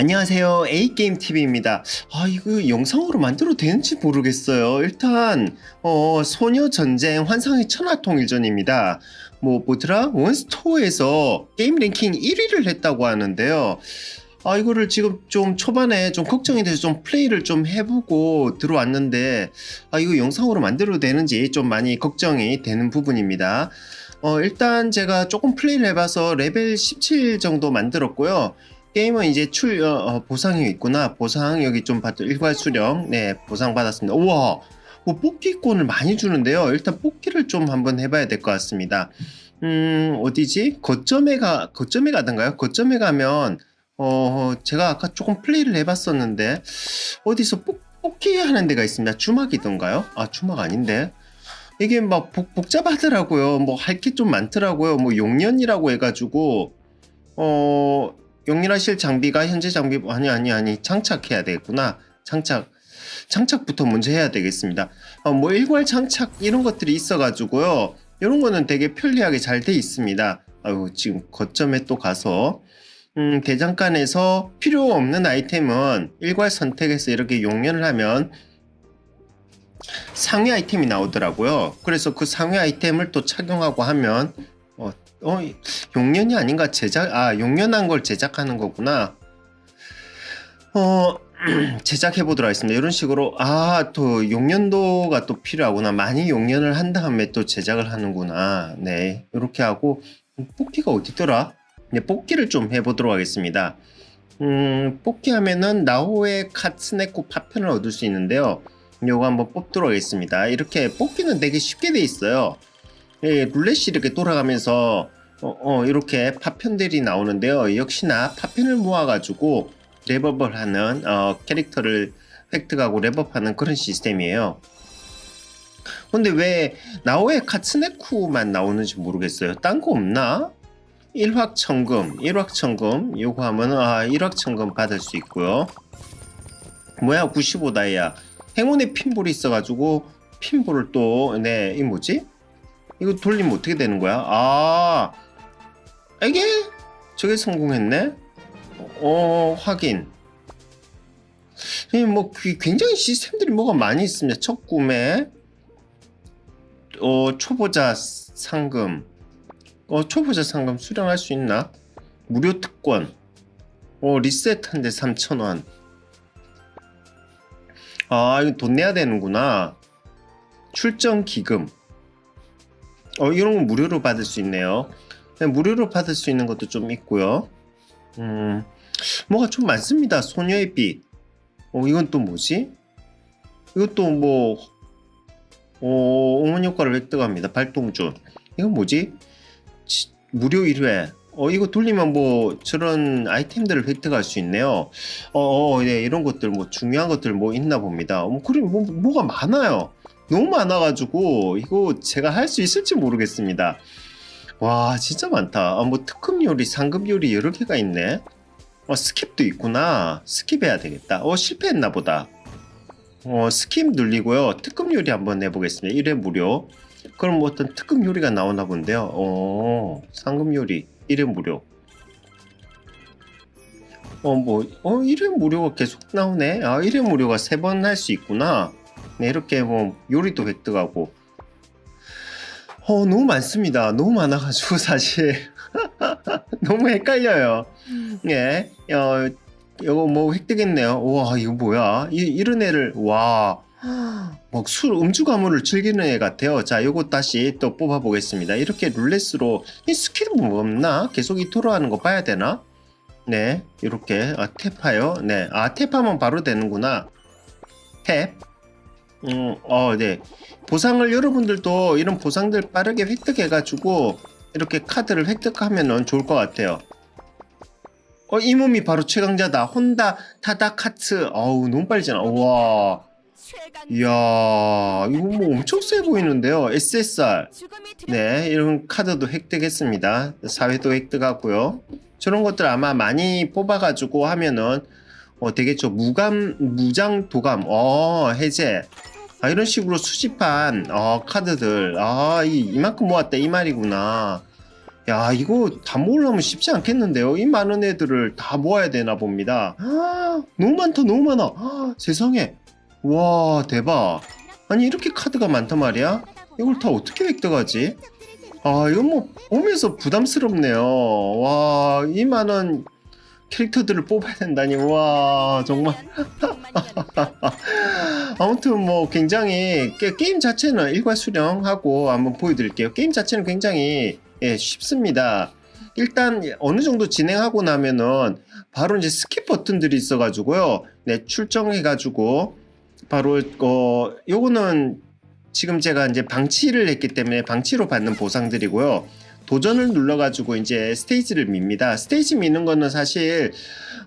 안녕하세요. A게임TV입니다. 아, 이거 영상으로 만들어도 되는지 모르겠어요. 일단, 어, 소녀전쟁 환상의 천하통일전입니다. 뭐, 뭐더라? 원스토어에서 게임 랭킹 1위를 했다고 하는데요. 아, 이거를 지금 좀 초반에 좀 걱정이 돼서 좀 플레이를 좀 해보고 들어왔는데, 아, 이거 영상으로 만들어도 되는지 좀 많이 걱정이 되는 부분입니다. 어, 일단 제가 조금 플레이를 해봐서 레벨 17 정도 만들었고요. 게임은 이제 출 어, 어, 보상이 있구나. 보상 여기 좀 봤죠. 일괄 수령. 네, 보상 받았습니다. 우와. 뭐 뽑기권을 많이 주는데요. 일단 뽑기를 좀 한번 해봐야 될 것 같습니다. 음, 어디지? 거점에 가, 거점에 가던가요? 거점에 가면, 어, 제가 아까 조금 플레이를 해봤었는데, 어디서 뽑, 뽑기 하는 데가 있습니다. 주막이던가요? 아, 주막 아닌데. 이게 막 복, 복잡하더라고요. 뭐 할 게 좀 많더라고요. 뭐 용년이라고 해가지고, 어, 용일하실 장비가 현재 장비 아니 아니 아니 장착해야 되겠구나. 장착 장착부터 먼저 해야 되겠습니다. 어, 뭐 일괄 장착 이런 것들이 있어 가지고요. 이런 거는 되게 편리하게 잘 돼 있습니다. 아유 지금 거점에 또 가서 음, 대장간에서 필요 없는 아이템은 일괄 선택해서 이렇게 용연을 하면 상위 아이템이 나오더라고요. 그래서 그 상위 아이템을 또 착용하고 하면 어, 어, 용년이 아닌가 제작 아 용년한 걸 제작하는 거구나. 어 제작해 보도록 하겠습니다. 이런 식으로 아 또 용년도가 또 필요하구나. 많이 용년을 한 다음에 또 제작을 하는구나. 네 이렇게 하고 뽑기가 어디더라? 네 뽑기를 좀 해보도록 하겠습니다. 음 뽑기 하면은 나호의 카츠네코 파편을 얻을 수 있는데요. 요거 한번 뽑도록 하겠습니다. 이렇게 뽑기는 되게 쉽게 돼 있어요. 예, 룰렛이 이렇게 돌아가면서 어, 어, 이렇게 파편들이 나오는데요. 역시나 파편을 모아가지고 랩업을 하는 어, 캐릭터를 획득하고 랩업하는 그런 시스템이에요. 근데 왜 나오의 카츠네쿠만 나오는지 모르겠어요. 딴 거 없나? 일확천금, 일확천금 요거 하면 아 일확천금 받을 수 있고요. 뭐야 95다이아 행운의 핀볼이 있어가지고 핀볼을 또네이 뭐지? 이거 돌리면 어떻게 되는 거야? 아, 이게 저게 성공했네. 어, 확인. 뭐그 굉장히 시스템들이 뭐가 많이 있습니다. 첫 구매, 어 초보자 상금, 어 초보자 상금 수령할 수 있나? 무료 특권, 어 리셋한데 3천 원. 아 이거 돈 내야 되는구나. 출전 기금. 어, 이런 건 무료로 받을 수 있네요. 네, 무료로 받을 수 있는 것도 좀 있고요. 음, 뭐가 좀 많습니다. 소녀의 빛. 어, 이건 또 뭐지? 이것도 뭐, 어, 응원 효과를 획득합니다. 발동준. 이건 뭐지? 치, 무료 1회. 어, 이거 돌리면 뭐 저런 아이템들을 획득할 수 있네요. 어, 어, 네, 이런 것들 뭐 중요한 것들 뭐 있나 봅니다. 뭐, 그래, 뭐, 뭐가 많아요. 너무 많아가지고 이거 제가 할 수 있을지 모르겠습니다. 와 진짜 많다. 아, 뭐 특급 요리, 상급 요리 여러 개가 있네. 어, 스킵도 있구나. 스킵해야 되겠다. 어 실패했나 보다. 어 스킵 눌리고요. 특급 요리 한번 해보겠습니다. 1회 무료. 그럼 뭐 어떤 특급 요리가 나오나 본데요. 어 상급 요리 1회 무료. 어, 뭐, 어, 1회 무료가 계속 나오네. 아, 1회 무료가 3번 할 수 있구나. 네, 이렇게 뭐 요리도 획득하고 어 너무 많습니다. 너무 많아가지고 사실 너무 헷갈려요. 예, 어 이거 뭐 획득했네요. 와 이거 뭐야? 이, 이런 애를 와. 막술 음주 가물을 즐기는 애 같아요. 자, 요거 다시 또 뽑아 보겠습니다. 이렇게 룰렛으로 이 스킬 뭐 없나? 계속 이 토로하는 거 봐야 되나? 네, 이렇게 아, 탭하요. 네, 아 탭하면 바로 되는구나. 탭. 음, 어, 네. 보상을 여러분들도 이런 보상들 빠르게 획득해가지고 이렇게 카드를 획득하면 좋을 것 같아요. 어, 이 몸이 바로 최강자다. 혼다 타다카츠. 어우, 너무 빨리 지나. 우와. 이야, 이거 뭐 엄청 세 보이는데요. SSR. 네, 이런 카드도 획득했습니다. 사회도 획득하고요. 저런 것들 아마 많이 뽑아가지고 하면은 어, 되겠죠. 무감, 무장 도감. 어, 해제. 아, 이런 식으로 수집한 어, 카드들 아 이, 이만큼 모았다 이 말이구나 야, 이거 다 모으려면 쉽지 않겠는데요? 이 많은 애들을 다 모아야 되나 봅니다. 아, 너무 많다, 너무 많아. 아, 세상에. 와, 대박. 아니, 이렇게 카드가 많단 말이야? 이걸 다 어떻게 획득하지? 아, 이건 뭐, 보면서 부담스럽네요. 와, 이 많은 캐릭터들을 뽑아야 된다니. 와, 정말. 아무튼 뭐 굉장히 게, 게임 자체는 일괄 수령하고 한번 보여드릴게요. 게임 자체는 굉장히 예, 쉽습니다. 일단 어느 정도 진행하고 나면은 바로 이제 스킵 버튼들이 있어 가지고요. 네, 출정해 가지고 바로 어 요거는 지금 제가 이제 방치를 했기 때문에 방치로 받는 보상들이고요. 도전을 눌러가지고 이제 스테이지를 밉니다. 스테이지 미는 거는 사실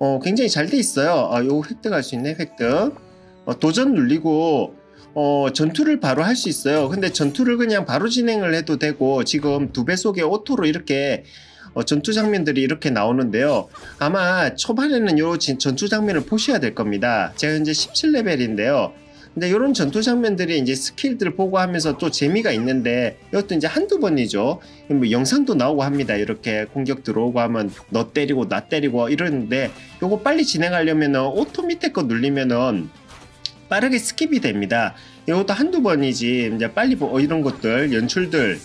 어, 굉장히 잘 돼 있어요. 아, 요거 획득할 수 있네, 획득. 어, 도전 눌리고 어, 전투를 바로 할 수 있어요. 근데 전투를 그냥 바로 진행을 해도 되고 지금 두 배속의 오토로 이렇게 어, 전투 장면들이 이렇게 나오는데요. 아마 초반에는 요 진- 전투 장면을 보셔야 될 겁니다. 제가 이제 17레벨인데요. 근데 이런 전투 장면들이 이제 스킬들 보고 하면서 또 재미가 있는데 이것도 이제 한두 번이죠. 뭐 영상도 나오고 합니다. 이렇게 공격 들어오고 하면 너 때리고 나 때리고 이러는데 요거 빨리 진행하려면은 오토 밑에 거 눌리면은 빠르게 스킵이 됩니다. 이것도 한두 번이지 이제 빨리 보- 어, 이런 것들 연출들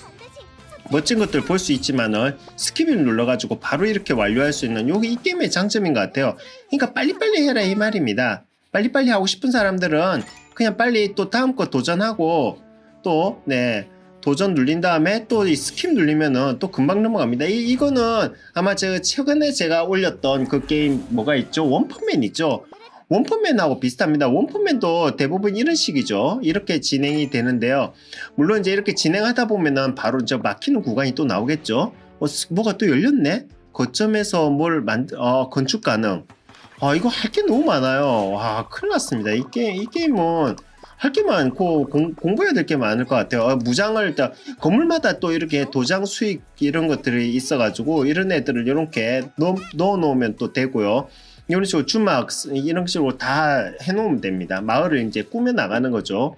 멋진 것들 볼 수 있지만은 스킵을 눌러가지고 바로 이렇게 완료할 수 있는 요게 이 게임의 장점인 것 같아요. 그러니까 빨리빨리 해라 이 말입니다. 빨리빨리 하고 싶은 사람들은 그냥 빨리 또 다음 거 도전하고 또 네. 도전 눌린 다음에 또 이 스킵 눌리면은 또 금방 넘어갑니다. 이, 이거는 아마 제가 최근에 제가 올렸던 그 게임 뭐가 있죠? 원펀맨 있죠? 원펀맨하고 비슷합니다. 원펀맨도 대부분 이런 식이죠. 이렇게 진행이 되는데요. 물론 이제 이렇게 진행하다 보면은 바로 저 막히는 구간이 또 나오겠죠. 어, 스- 뭐가 또 열렸네? 거점에서 뭘 만들, 어, 건축 가능. 아, 이거 할 게 너무 많아요. 와, 큰일 났습니다. 이 게임, 이 게임은 할 게 많고 공, 공부해야 될 게 많을 것 같아요. 어, 무장을 일단 건물마다 또 이렇게 도장 수익 이런 것들이 있어 가지고 이런 애들을 이렇게 넣어, 넣어 놓으면 또 되고요. 이런 식으로 주막 이런 식으로 다 해놓으면 됩니다. 마을을 이제 꾸며 나가는 거죠.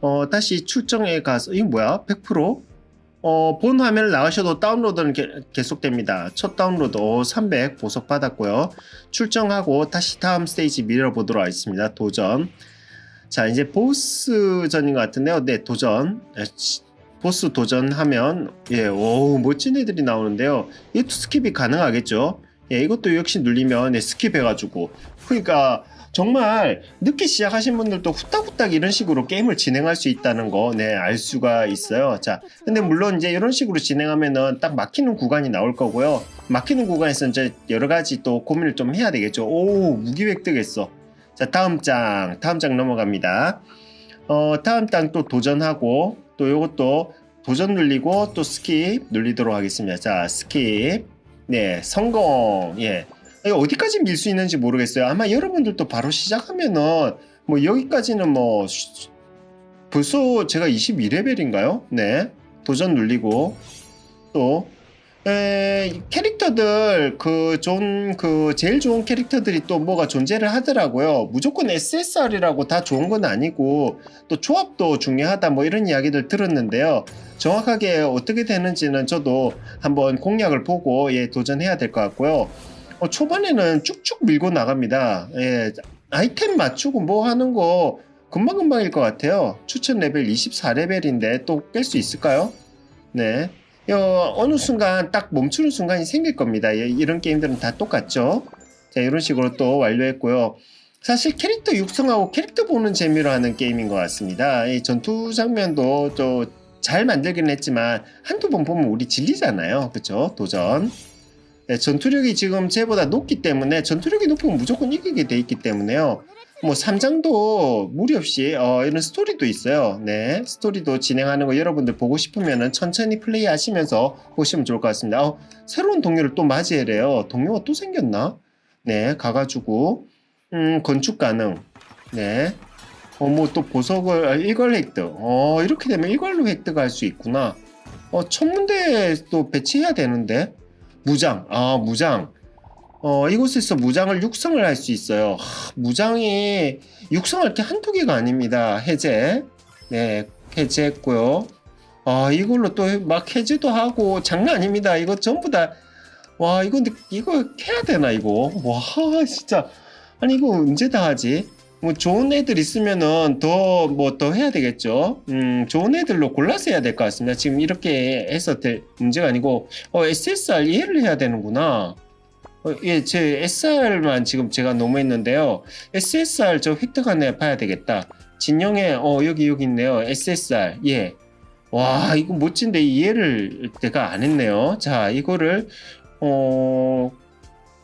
어, 다시 출정에 가서 이거 뭐야? 100%? 어, 본 화면을 나가셔도 다운로드는 게- 계속됩니다. 첫 다운로드 오, 300 보석 받았고요. 출정하고 다시 다음 스테이지 밀어보도록 하겠습니다. 도전. 자, 이제 보스전인 것 같은데요. 네, 도전. 에, 치- 보스 도전하면 예, 오 멋진 애들이 나오는데요. 이것도 스킵이 가능하겠죠. 예, 이것도 역시 눌리면 네, 스킵해가지고 그러니까 정말 늦게 시작하신 분들도 후딱후딱 이런 식으로 게임을 진행할 수 있다는 거, 네, 알 수가 있어요. 자, 근데 물론 이제 이런 식으로 진행하면은 딱 막히는 구간이 나올 거고요. 막히는 구간에서 이제 여러 가지 또 고민을 좀 해야 되겠죠. 오, 무기 획득했어. 자, 다음 장, 다음 장 넘어갑니다. 어, 다음 장 또 도전하고, 또 요것도 도전 눌리고 또 스킵 눌리도록 하겠습니다. 자, 스킵. 네, 성공. 예. 어디까지 밀 수 있는지 모르겠어요. 아마 여러분들도 바로 시작하면은 뭐 여기까지는 뭐 슈- 벌써 제가 22레벨인가요? 네. 도전 눌리고 또 에, 캐릭터들 그 좋은 그 제일 좋은 캐릭터들이 또 뭐가 존재를 하더라고요. 무조건 SSR이라고 다 좋은 건 아니고 또 조합도 중요하다 뭐 이런 이야기들 들었는데요. 정확하게 어떻게 되는지는 저도 한번 공략을 보고 예 도전해야 될 것 같고요. 어, 초반에는 쭉쭉 밀고 나갑니다. 예, 아이템 맞추고 뭐 하는 거 금방금방일 것 같아요. 추천 레벨 24레벨인데 또 깰 수 있을까요? 네. 어, 어느 순간 딱 멈추는 순간이 생길 겁니다. 예, 이런 게임들은 다 똑같죠. 자, 이런 식으로 또 완료했고요. 사실 캐릭터 육성하고 캐릭터 보는 재미로 하는 게임인 것 같습니다. 이 전투 장면도 또 잘 만들긴 했지만 한두 번 보면 우리 질리잖아요. 그쵸? 도전. 네, 전투력이 지금 쟤보다 높기 때문에 전투력이 높으면 무조건 이기게 돼 있기 때문에요. 뭐 3장도 무리 없이 어, 이런 스토리도 있어요. 네, 스토리도 진행하는 거 여러분들 보고 싶으면은 천천히 플레이 하시면서 보시면 좋을 것 같습니다. 어, 새로운 동료를 또 맞이해래요. 동료가 또 생겼나? 네, 가가지고 음, 건축 가능. 네. 어, 뭐 또 보석을 아, 일괄 획득. 어, 이렇게 되면 일괄로 획득할 수 있구나. 어, 천문대에 또 배치해야 되는데. 무장. 아, 무장. 어, 이곳에서 무장을 육성을 할 수 있어요. 하, 무장이 육성할 게 한두 개가 아닙니다. 해제. 네, 해제했고요. 아 이걸로 또 막 해지도 하고 장난 아닙니다. 이거 전부 다 와 이거 이거 해야 되나 이거 와 진짜 아니 이거 언제 다 하지? 뭐 좋은 애들 있으면은 더뭐 더 해야 되겠죠. 음 좋은 애들로 골라서 해야 될 것 같습니다. 지금 이렇게 해서 될 문제가 아니고 어 SSR 이해를 해야 되는구나. 어, 예, 제 SR만 지금 제가 너무 했는데요. SSR 저 획득하네 봐야 되겠다. 진영에 어 여기 여기 있네요. SSR 예. 와 이거 멋진데 이해를 내가 안 했네요. 자 이거를 어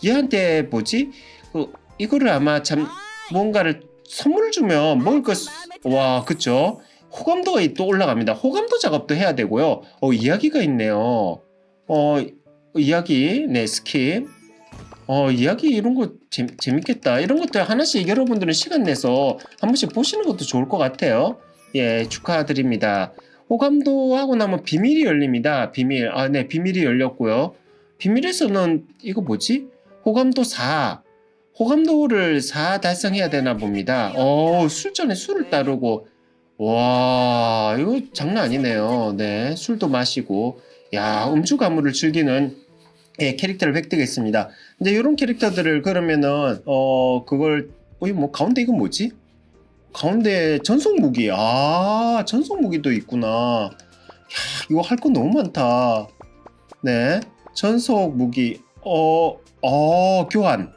얘한테 뭐지? 그 이거를 아마 참 뭔가를 선물 주면 먹을 것, 와, 그쵸? 호감도가 또 올라갑니다. 호감도 작업도 해야 되고요. 어, 이야기가 있네요. 어, 이야기, 네, 스킵. 어, 이야기 이런 거 재, 재밌겠다. 이런 것들 하나씩 여러분들은 시간 내서 한 번씩 보시는 것도 좋을 것 같아요. 예, 축하드립니다. 호감도 하고 나면 비밀이 열립니다. 비밀. 아, 네, 비밀이 열렸고요. 비밀에서는 이거 뭐지? 호감도 4. 호감도를 4 달성해야 되나 봅니다. 어, 술전에 술을 따르고 와, 이거 장난 아니네요. 네, 술도 마시고 야, 음주 가무를 즐기는 예, 캐릭터를 획득했습니다. 근데 이런 캐릭터들을 그러면은 어, 그걸 어, 이거 뭐 가운데 이건 뭐지? 가운데 전속 무기. 아, 전속 무기도 있구나. 야, 이거 할 거 너무 많다. 네. 전속 무기. 어, 어, 교환.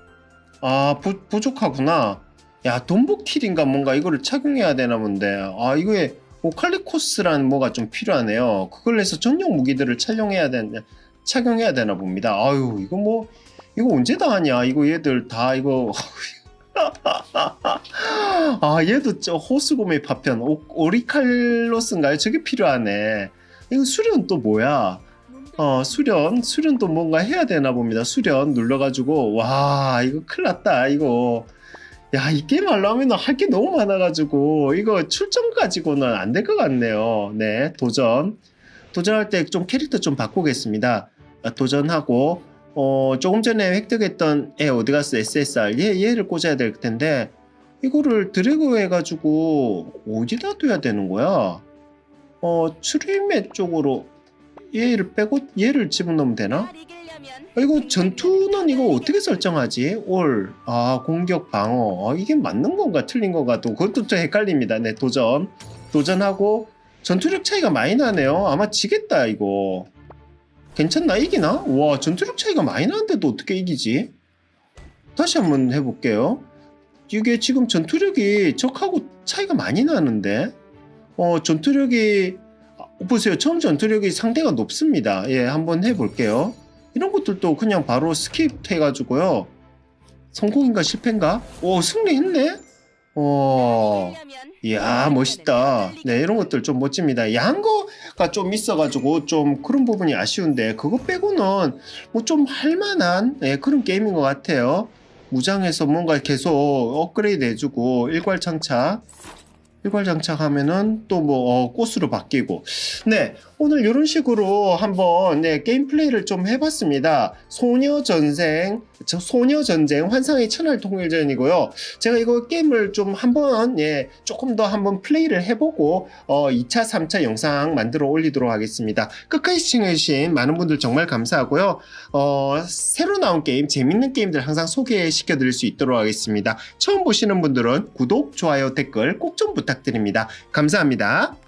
아, 부, 부족하구나. 야, 돈복킬인가 뭔가 이거를 착용해야 되나 본데. 아, 이거에 오칼리코스라는 뭐가 좀 필요하네요. 그걸 해서 전용 무기들을 착용해야 되는, 착용해야 되나 봅니다. 아유, 이거 뭐, 이거 언제 다 하냐? 이거 얘들 다 이거. 아, 얘도 저 호수곰의 파편, 오, 오리칼로스인가요? 저게 필요하네. 이거 수련 또 뭐야? 어, 수련, 수련도 뭔가 해야 되나 봅니다. 수련 눌러가지고, 와, 이거 큰일 났다, 이거. 야, 이 게임 하려면 할 게 너무 많아가지고, 이거 출전 가지고는 안 될 것 같네요. 네, 도전. 도전할 때 좀 캐릭터 좀 바꾸겠습니다. 아, 도전하고, 어, 조금 전에 획득했던 애 어디 갔어? SSR. 얘, 얘를 꽂아야 될 텐데, 이거를 드래그 해가지고, 어디다 둬야 되는 거야? 어, 추리매 쪽으로, 얘를 빼고 얘를 집어넣으면 되나? 아, 이거 전투는 이거 어떻게 설정하지? 올, 아 공격 방어, 아, 이게 맞는 건가 틀린 건가 또 그것도 좀 헷갈립니다. 네 도전, 도전하고 전투력 차이가 많이 나네요. 아마 지겠다 이거. 괜찮나 이기나? 와 전투력 차이가 많이 나는데도 어떻게 이기지? 다시 한번 해볼게요. 이게 지금 전투력이 적하고 차이가 많이 나는데, 어 전투력이 아, 보세요. 처음 전투력이 상대가 높습니다. 예, 한번 해볼게요. 이런 것들도 그냥 바로 스킵 해가지고요. 성공인가 실패인가? 오, 승리했네? 어, 이야, 멋있다. 네, 이런 것들 좀 멋집니다. 야한 거가 좀 있어가지고 좀 그런 부분이 아쉬운데, 그거 빼고는 뭐 좀 할만한 예, 그런 게임인 것 같아요. 무장해서 뭔가 계속 업그레이드 해주고, 일괄장착. 일괄장착하면은 또 뭐 꽃으로 바뀌고. 네 오늘 이런 식으로 한번 네, 게임 플레이를 좀 해봤습니다. 소녀 전생 저 소녀 전쟁 환상의 천할 통일전이고요. 제가 이거 게임을 좀 한번 예 조금 더 한번 플레이를 해보고 어 2차 3차 영상 만들어 올리도록 하겠습니다. 끝까지 시청해주신 많은 분들 정말 감사하고요. 어 새로 나온 게임 재밌는 게임들 항상 소개시켜 드릴 수 있도록 하겠습니다. 처음 보시는 분들은 구독 좋아요 댓글 꼭 좀 부탁드립니다. 감사합니다